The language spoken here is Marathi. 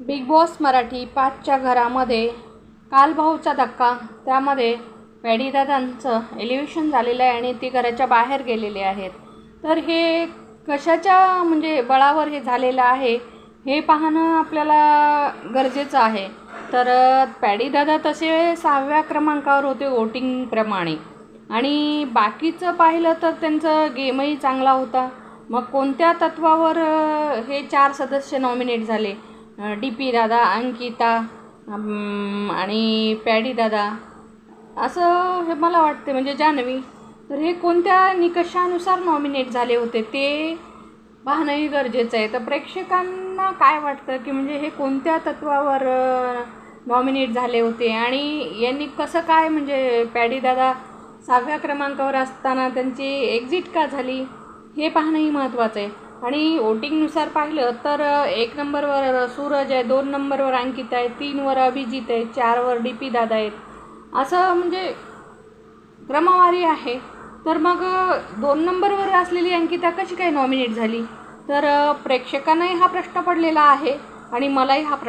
बिग बॉस मराठी पाचच्या घरामध्ये कालभाऊचा धक्का. त्यामध्ये पॅडीदादांचं एलिव्हेशन झालेलं आहे आणि ती घराच्या बाहेर गेलेले आहेत. तर हे कशाच्या म्हणजे बळावर हे झालेलं आहे हे पाहणं आपल्याला गरजेचं आहे. तर पॅडीदादा तसे सहाव्या क्रमांकावर होते वोटिंगप्रमाणे. आणि बाकीचं पाहिलं तर त्यांचं गेमही चांगला होता. मग कोणत्या तत्वावर हे चार सदस्य नॉमिनेट झाले? डी पी दादा अंकिता आणि पॅडी दादा. असं हे मला वाटते म्हणजे जान्हवी. तर हे कोणत्या निकषानुसार नॉमिनेट झाले होते ते पाहणंही गरजेचं आहे. तर प्रेक्षकांना काय वाटतं की म्हणजे हे कोणत्या तत्वावर नॉमिनेट झाले होते? आणि यांनी कसं काय म्हणजे पॅडी दादा सहाव्या क्रमांकावर असताना त्यांची एक्झिट का झाली? हे पाहणंही महत्त्वाचं आहे. आणि वोटिंगनुसार पाहिलं तर एक नंबरवर सूरज आहे दोन नंबरवर अंकित आहे तीनवर अभिजित आहे चारवर डी पी दादा आहेत. असं म्हणजे क्रमवारी आहे. तर मग दोन नंबरवर असलेली अंकिता कशी काय नॉमिनेट झाली? तर प्रेक्षकांनाही हा प्रश्न पडलेला आहे आणि मलाही हा प्र